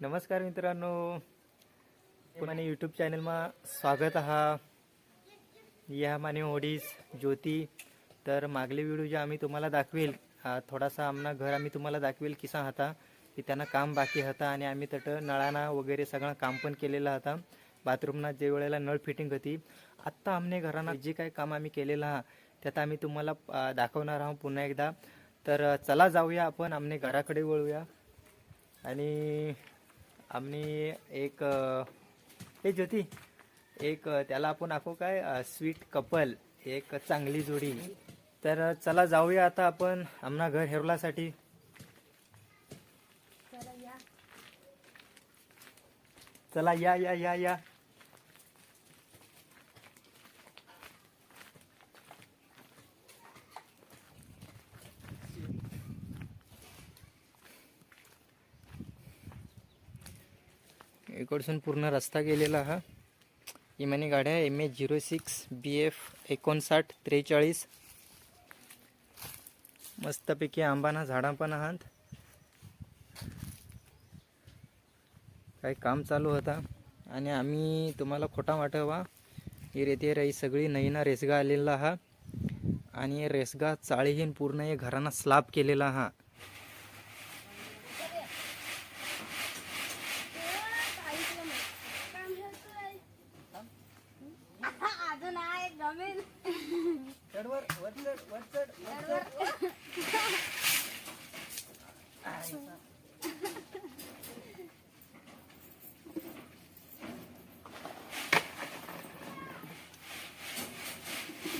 नमस्कार मित्रांनो. माने यूट्यूब चॅनलमा स्वागत आहा. या माने ओडीस ज्योती. तर मागले व्हिडिओ जे आम्ही तुम्हाला दाखवेल हा थोडासा आमना घर आम्ही तुम्हाला दाखवेल किसा होता. की त्यांना काम बाकी होता आणि आम्ही तट नळाना वगैरे सगळं काम पण केलेलं होता. बाथरूमना जे वेळेला नळ फिटिंग होती. आत्ता आमने घराना जे काही काम आम्ही केलेलं हा त्यात आम्ही तुम्हाला दाखवणार आहोत पुन्हा एकदा. तर चला जाऊया आपण आमने घराकडे वळूया. आणि आम्ही एक हे ज्योती एक त्याला आपण आखू काय स्वीट कपल एक चांगली जोडी. तर चला जाऊया आता आपण आमना घर हेरलासाठी. चला या या या या. इकडसून पूर्ण रस्ता गेलेला हा. इमानी गाड्या M H zero six B F एकोणसाठ त्रेचाळीस. मस्तपैकी आंबाना झाडा पण आहात. काही काम चालू होता. आणि आम्ही तुम्हाला खोटा वाटवा ही रेती राई सगळी नईना रेसगा आलेला हा. आणि रेसगा चाळीहीन पूर्ण हे घरांना स्लाब केलेला हा अजून आहे जमीन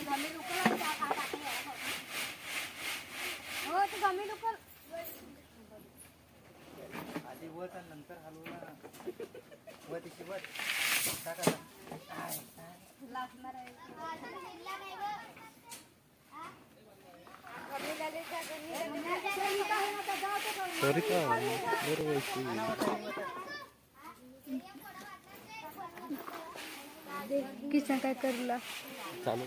जमीन उकळ हो तू जमीन उकळ वत. आणि नंतर टाका लागणार आहे. बरोबर किसन काय करला? चालू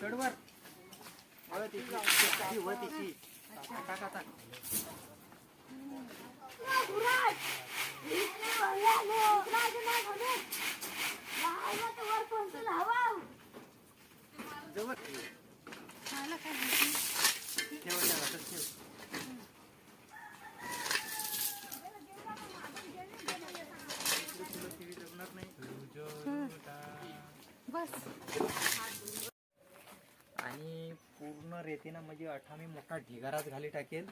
चढवर वत इशी वत इशी टाका टाका जवळ ठेव ठेव असंच ठेव तुला TV जमणार नाही. बस आणि येते रेतीनं म्हणजे अठामी मोठा ढिगाराच घाली टाकेल.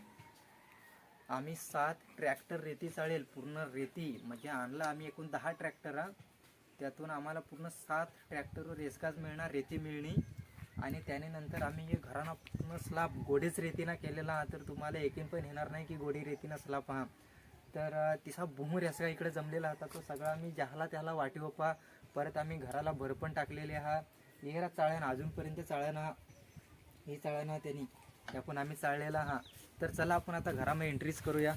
आम्ही सात ट्रॅक्टर रेती चाळेल पूर्ण रेती. म्हणजे आणलं आम्ही एकूण दहा ट्रॅक्टर. त्यातून आम्हाला पूर्ण सात ट्रॅक्टरवर रेसकाच मिळणार रेती मिळणी. आणि त्याने नंतर आम्ही हे घराना पूर्ण स्लाब गोडीच रेतीनं केलेला. हा तर तुम्हाला एकीन पण येणार नाही की गोडी रेतीनं स्लाब हा. तर तिचा भूमूर रेसका इकडे जमलेला होता. तो सगळा आम्ही ज्याला त्याला वाटी होपा परत आम्ही घराला भरपण टाकलेले हा. येरा चाळ्यानं अजूनपर्यंत चाळ्यानं हे चाळा ना त्यांनी. आपण आम्ही चाळलेला हा. तर चला आपण आता घरामध्ये एंट्रीज करूया.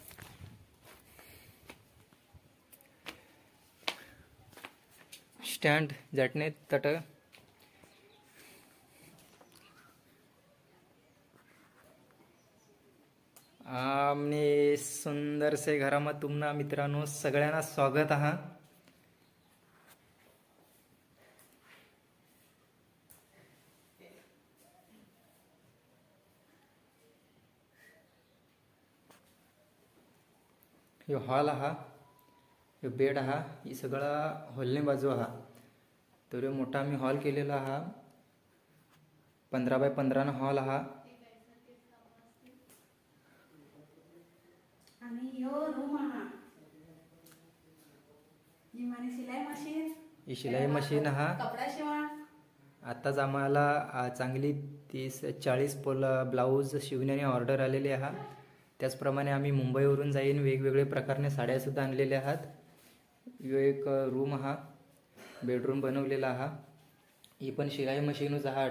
स्टँड झटणे तट. आमने सुंदरसे घरामध्ये तुम्हाला मित्रांनो सगळ्यांना स्वागत आहात ह्यो हॉल हा ह्यो बेड हा ही सगळा हॉलने बाजू हा तर मोठा आम्ही हॉल केलेला हा पंधरा बाय पंधरानं हॉल हा रूम हा शिलाई मशीन ही शिलाई मशीन हा कपडा शिवा. आत्ताच आम्हाला चांगली तीस चाळीस पोल ब्लाऊज शिवण्याने ऑर्डर आलेली आहे. त्याचप्रमाणे आम्ही मुंबईवरून जाईन वेगवेगळे प्रकारने साड्यासुद्धा आणलेल्या आहात. ह्यो एक रूम हा बेडरूम बनवलेला हा. ही पण शिलाई मशीनच हा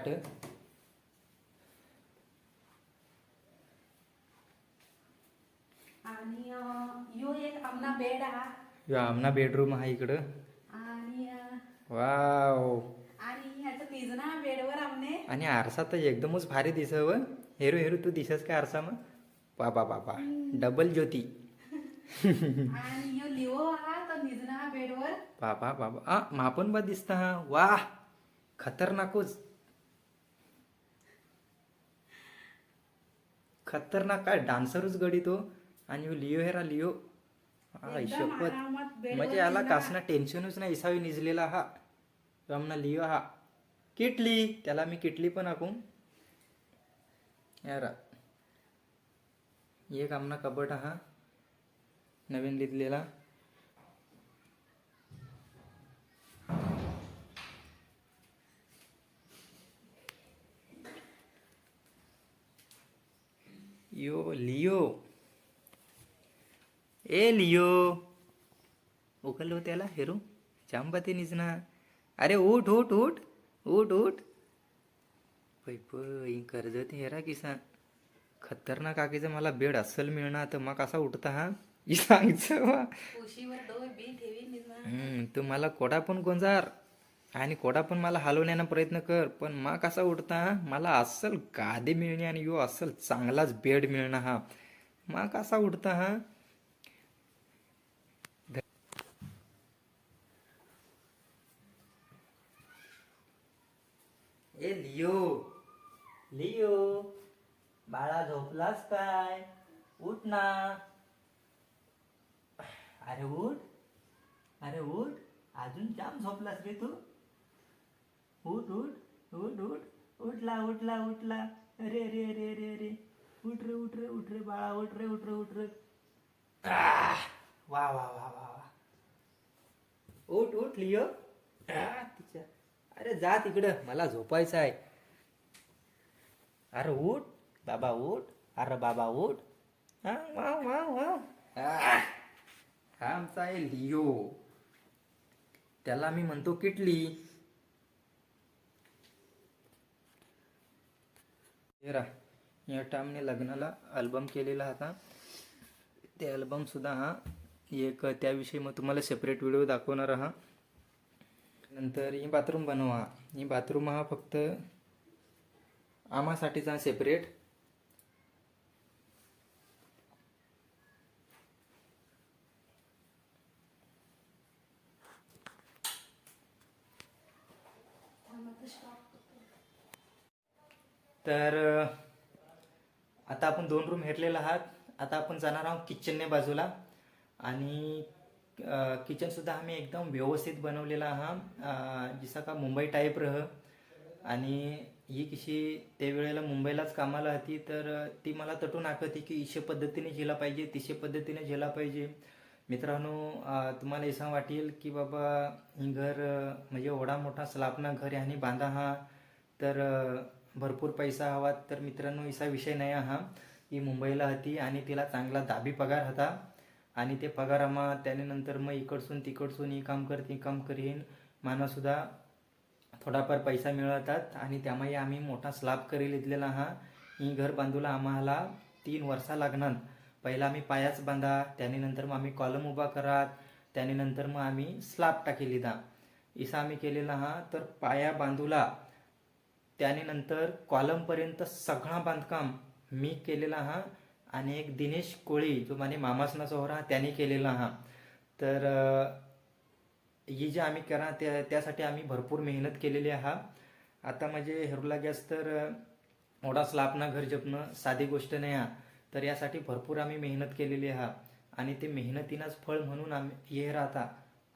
ह्यो एक आमना हा. बेडरूम आहे इकडं. वाव. आणि आरसा तर एकदमच भारी दिसव हेरू हेरू तू दिसस काय आरसा मग? बाबा बाबा डबल ज्योती. आणि ह्यो लिओ हा तर निजना हा बेडवर बाबा बाबा आ मापन बा दिसता हा. वा खतरनाकच. खतरनाक काय डान्सरच गडी तो. आणि लिओ हेरा लिओ. हा शपथ. म्हणजे याला. कासना टेन्शनच नाही. इसावी निजलेला हा. रमना लिओ हा. किटली. त्याला मी किटली पण आखू यारा एक आमना कबट हा नवीन लिहिलेला. यो लिओ ए लिओ उकललो त्याला हेरू. जांबाते निजना. अरे उठ उठ उठ. उठ उठ. पै पै कर्ज ते हेरा किसान. खतरनाक आगीचं मला बेड अस्सल मिळणार तर मग कसा उठता हा? ही सांगचं वा हम्म, तू मला कोडा पण गोंजार आणि कोडा पण मला हलवण्याचा प्रयत्न कर पण मा कसा उठता हा? मला अस्सल गादी मिळणे आणि यो अस्सल चांगलाच बेड मिळणं हा. मा कसा उठता हा? ए लिओ. लिओ. बाळा झोपलास काय? उठ ना. अरे उठ. अरे उठ. अजून जाम झोपलास रे तू. उठ उठ उठ उठ. उठला उठला उठला. अरे रे अरे रे रे उठ रे उठ रे उठ रे बाळा. उठ रे उठ रे उठ रे. वा वा वा वा वा. उठ उठ लिओ तिच्या. अरे जा तिकडं. मला झोपायचं आहे. अरे उठ. बाबा उठ अरे बाबा उठ हा वा वा वा हा. आमचा आहे लिओ त्याला मी म्हणतो किटली. हे रा या टामने लग्नाला अल्बम केलेला होता ते अल्बम सुद्धा हा एक त्याविषयी मग तुम्हाला सेपरेट व्हिडिओ दाखवणार हा. नंतर ही बाथरूम बनवा. ही बाथरूम हा फक्त आम्हासाठीचा सेपरेट तर आता आपण दोन रूम हेरलेला आहात. आता आपण जाणार आहोत किचनने बाजूला. आणि किचनसुद्धा आम्ही एकदम व्यवस्थित बनवलेला आहात जिसा का मुंबई टाईप रह. आणि ही कशी त्यावेळेला मुंबईलाच कामाला होती तर ती मला तटून आखत की इशे पद्धतीने झेला पाहिजे तिशे पद्धतीने झेला पाहिजे. मित्रांनो तुम्हाला असं वाटेल की बाबा ही घर म्हणजे एवढा मोठा स्लापना घर आहे बांधा हा. तर भरपूर पैसा हवा. तर मित्रांनो असा विषय नाही हा. ही मुंबईला होती आणि तिला चांगला दाबी पगार होता. आणि ते पगारामा त्याने नंतर मग इकडसून तिकडसून ही काम कर ती काम करीन. मानासुद्धा थोडाफार पैसा मिळवतात. आणि त्यामुळे आम्ही मोठा स्लाब करी लिहिलेला हा. ही घर बांधूला आम्हाला तीन वर्षा लागणार. पहिला आम्ही पायाच बांधा त्याने नंतर मग आम्ही कॉलम उभा करात त्याने नंतर मग आम्ही स्लाब टाकी लिधा इसा आम्ही केलेला हा. तर पाया बांधूला त्याने नंतर कॉलमपर्यंत सगळा बांधकाम मी केलेला हा आणि एक दिनेश कोळी जो माझे मामासना सोहरा त्याने केलेला हा. तर ही जे आम्ही करा त्या त्यासाठी आम्ही भरपूर मेहनत केलेली हा. आता म्हणजे हेरूला गॅस तर अ, स्लापना घर जपणं साधी गोष्ट नाही हा. तर यासाठी भरपूर आम्ही मेहनत केलेली हा. आणि ते मेहनतीनाच फळ म्हणून आम्ही हे राहता.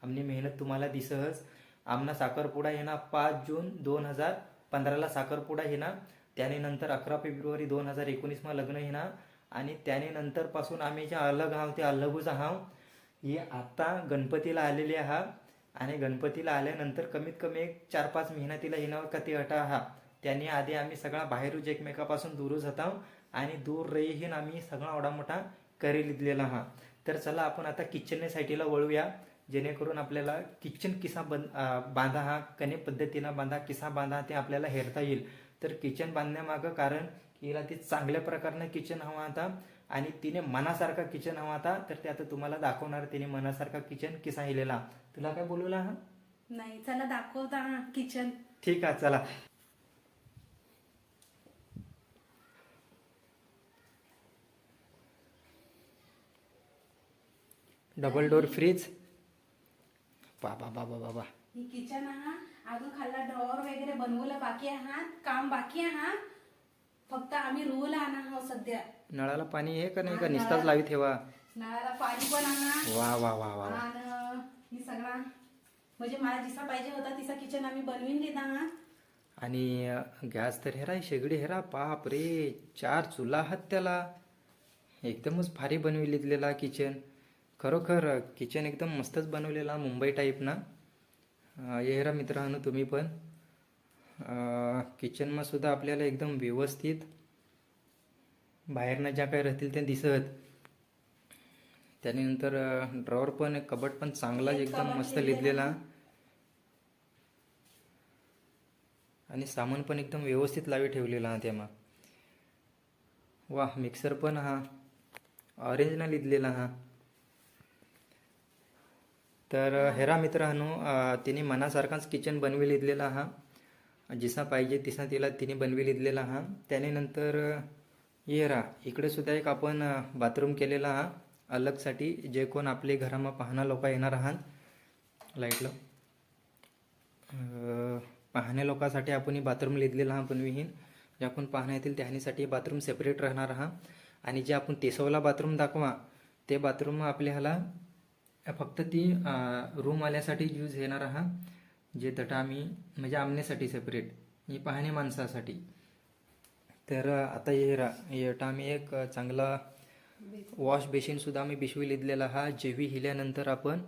आमनी मेहनत तुम्हाला दिसहच. आमना साखरपुडा येणार पाच जून दोन हजार पंधराला साखरपुडा येणार त्याने नंतर अकरा फेब्रुवारी दोन हजार एकोणीसमा लग्न येणार आणि त्याने नंतरपासून आम्ही जे अलग आहोत ते अलगूच आहोत. ही आत्ता गणपतीला आलेली आहात आणि गणपतीला आल्यानंतर कमीत कमी एक चार पाच महिना तिला हिनावर कती अटा हा त्याने आधी आम्ही सगळा बाहेरूच एकमेकापासून दूरच होता आणि दूर रेहीन आम्ही सगळा ओढामोठा मोठा करी लिहिलेला हा तर चला आपण आता किचनने साईटीला वळूया. जेणेकरून आपल्याला किचन किसा बंद बांधा हा कने पद्धतीनं बांधा किसा बांधा ते आपल्याला हेरता येईल. तर किचन बांधण्यामागं कारण हिला ते चांगल्या प्रकारनं किचन हवा आता आणि तिने मनासारखा किचन हवा होता तर ते आता तुम्हाला दाखवणार तिने मनासारखा किचन किसा हिलेला. तुला काय बोलवला हा? नाही चला दाखवता किचन ठीक आहे चला. डबल डोर फ्रीज बाबा बाबा बाबा ही किचन हा अजून खाल्ला ड्रॉवर वगैरे बनवलं बाकी आहे. हा काम बाकी आहे. हा फक्त आम्ही रोल आणा हा सध्या. नळाला पाणी आहे का नाही? का निस्ताच लावी ठेवा? नळाला पाणी पण आणा वा वा वा वा. आणि ही सगळा म्हणजे मला जिसा पाहिजे होता तिसा किचन आम्ही बनवून दिला हा आणि गॅस तर हेरा शेगडी हेरा. बाप रे चार चुला आहात त्याला. एकदमच भारी बनविलेला किचन खरोखर किचन एकदम मस्तच बनवलेला मुंबई टाईप ना. हेरा मित्रांनो तुम्ही पण. किचनमा सुद्धा आपल्याला एकदम व्यवस्थित बाहेरनं ज्या काही राहतील त्या दिसत. त्यानंतर ड्रॉवर पण कबट पण चांगला एक एकदम मस्त लिहिलेलं. आणि सामान पण एकदम व्यवस्थित लावी ठेवलेला हा त्यामा. वा मिक्सर पण हा. ऑरेंजनं लिहिलेला हा. तर हेरा मित्रांनो तिने मनासारखाच किचन बनवी लिहिलेला हा. जिसा पाहिजे तिसा तिला तिने बनवी लिहिलेला हा. त्याने नंतर येरा इकडेसुद्धा रा इकडे सुद्धा एक आपण बाथरूम केलेला हा. अलगसाठी जे कोण आपले घरामा पाहणा लोक येणार आहात. लाईटला पाहण्या लोकांसाठी आपण बाथरूम लिहिलेला हा बनविहीन. जे आपण पाहण्या येतील त्यासाठी बाथरूम सेपरेट राहणार हा. आणि जे आपण तेसवला बाथरूम दाखवा ते बाथरूम आपल्याला फक्त ती रूम आल्यासाठी यूज येणार हा जे तटा आम्ही म्हणजे आमनेसाठी सेपरेट म्हणजे ही पाहणे माणसासाठी. तर आता हे रा येटा आम्ही एक चांगला वॉश बेसिन सुद्धा आम्ही बिशवी लिहिलेला हा जेवी हिल्यानंतर आपण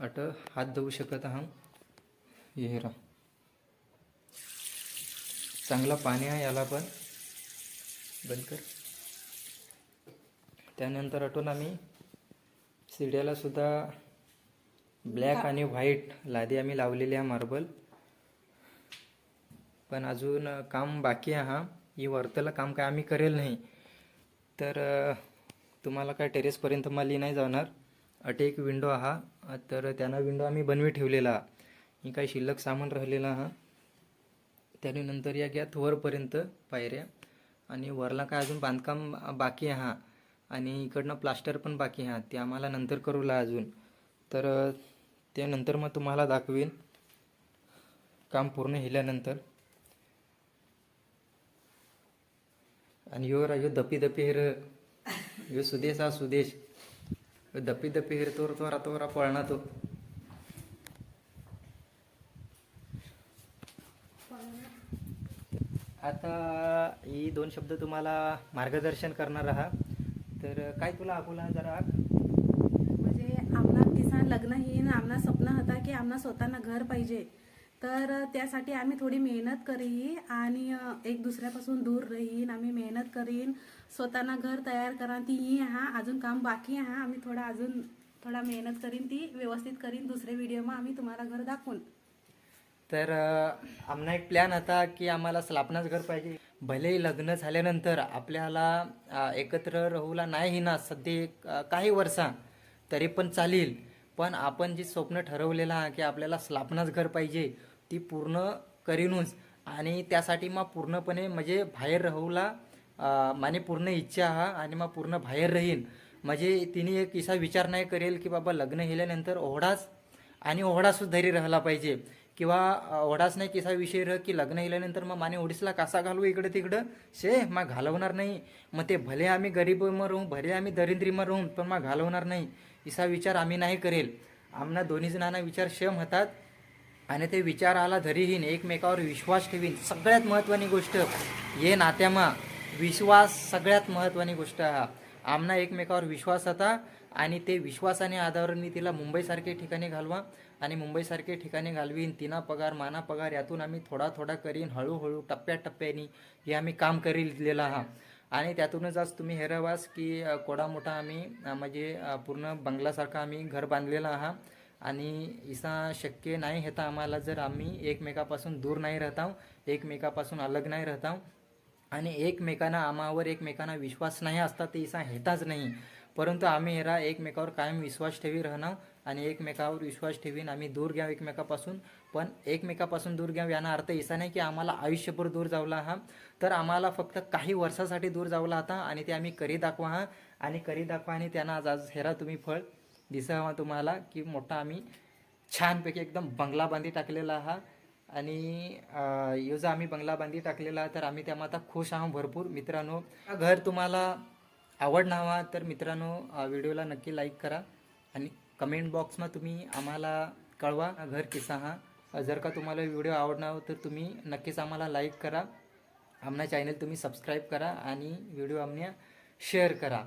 अट हात धुवू शकत आहात. हे रा. चांगला पाणी आहे याला पण. बंद कर. त्यानंतर अटून आम्ही शिड्याला सुद्धा ब्लॅक आणि व्हाईट लादी आम्ही लावलेली आहे मार्बल. पण अजून काम बाकी आहे हा. ही वरतलं काम काय आम्ही करेल नाही. तर तुम्हाला काय टेरेसपर्यंत माली नाही जाणार. अटे एक विंडो हा. तर त्यांना विंडो आम्ही बनवी ठेवलेला. हा. ही काही शिल्लक सामान राहिलेला हा. त्याने नंतर या गॅत वरपर्यंत पायऱ्या. आणि वरला काय अजून बांधकाम बाकी आहे हा. आणि इकडनं प्लास्टर पण बाकी हां ते आम्हाला नंतर करूला अजून. तर ते नंतर मग तुम्हाला दाखवीन. काम पूर्ण हिल्यानंतर आणि यो राजो दपी दपी हिर. यो सुदेश हा सुदेश. दपी दपी हिर तोर तोरा तोरा पळणा तो. आता ही दोन शब्द तुम्हाला मार्गदर्शन करणार आहात. तर काय तुला अकोला जरा म्हणजे आमना किसान लग्न ही आमना स्वप्न होता की आमना स्वतःना घर पाहिजे. तर त्यासाठी आम्ही थोडी मेहनत करी आणि एक दुसऱ्यापासून दूर राहीन. आम्ही मेहनत करीन स्वतःना घर तयार करा ती ही हा अजून काम बाकी हा आम्ही थोडा अजून थोडा मेहनत करीन ती व्यवस्थित करीन. दुसऱ्या व्हिडिओमा आम्ही तुम्हाला घर दाखवून. तर आम्हाला आमना एक प्लॅन होता की आम्हाला स्लापनाच घर पाहिजे. भलेही लग्न झाल्यानंतर आपल्याला एकत्र राहूला नाही ना सध्या काही वर्षा तरी पण चालेल. पण आपण जी स्वप्न ठरवलेलं की आपल्याला स्लापनाच घर पाहिजे ती पूर्ण करीनच. आणि त्यासाठी मग पूर्णपणे म्हणजे बाहेर राहूला माने पूर्ण इच्छा हा आणि मग पूर्ण बाहेर राहीन. म्हणजे तिने एक इसा विचार नाही करेल की बाबा लग्न केल्यानंतर ओढाच आणि ओढासुद्धा धरी राहिला पाहिजे. किंवा ओढाच नाही किसा विषय रह की लग्न इल्यानंतर मग माने ओढीसला कासा घालू इकडे तिकडं? शे मग घालवणार नाही. मग ते भले आम्ही गरीब राहू भले आम्ही दरिद्रीमा राहून पण मग घालवणार नाही. इसा विचार आम्ही नाही करेल. आमना दोन्ही जणांना विचार क्षम होतात. आणि ते विचार आला धरीहीन एकमेकावर विश्वास ठेवीन. सगळ्यात महत्त्वाची गोष्ट ये नात्यामा विश्वास सगळ्यात महत्त्वाची गोष्ट हा. आमना एकमेकावर विश्वास होता आणि ते विश्वासाने आधारावर मी तिला मुंबईसारखे ठिकाणी घालवा. आणि मुंबईसारखे ठिकाणी घालवीन तिना पगार माना पगार यातून आम्ही थोडा थोडा करीन हळूहळू टप्प्याटप्प्याने हे आम्ही काम करीलेलं हा आणि त्यातूनच आज तुम्ही हेरवास की कोडा मोठा आम्ही म्हणजे पूर्ण बंगलासारखा आम्ही घर बांधलेलं आहा. आणि इसा शक्य नाही हेता आम्हाला जर आम्ही एकमेकापासून दूर नाही राहताव एकमेकापासून अलग नाही राहताव आणि एकमेकांना आम्हावर एकमेकांना विश्वास नाही असता ते इसा हेताच नाही. परंतु आम्ही हेरा एकमेकावर कायम विश्वास ठेवी राहणार. आणि एकमेकावर विश्वास ठेवीन आम्ही दूर घ्यावं एकमेकापासून. पण एकमेकापासून दूर घ्यावं याना अर्थ असा नाही की आम्हाला आयुष्यभर दूर जावला हा. तर आम्हाला फक्त काही वर्षासाठी दूर जावला होता आणि ते आम्ही करी दाखवा हा. आणि करी दाखवा आणि त्यांना आज आज हेरा तुम्ही फळ दिसावा तुम्हाला की मोठा आम्ही छानपैकी एकदम बंगला बांधी टाकलेला हा. आणि अं, जर आम्ही बंगला बांधी टाकलेला तर आम्ही त्या आता खुश आहोत भरपूर. मित्रांनो घर तुम्हाला आवडणार हवा तर मित्रांनो व्हिडिओला नक्की लाईक करा. आणि कमेंट बॉक्समध्ये तुम्ही आम्हाला कळवा घर किस्सा हा. जर का तुम्हाला व्हिडिओ आवडणार तर तुम्ही नक्कीच आम्हाला लाईक करा. आमना चॅनल तुम्ही सबस्क्राईब करा आणि व्हिडिओ आम्ही शेअर करा.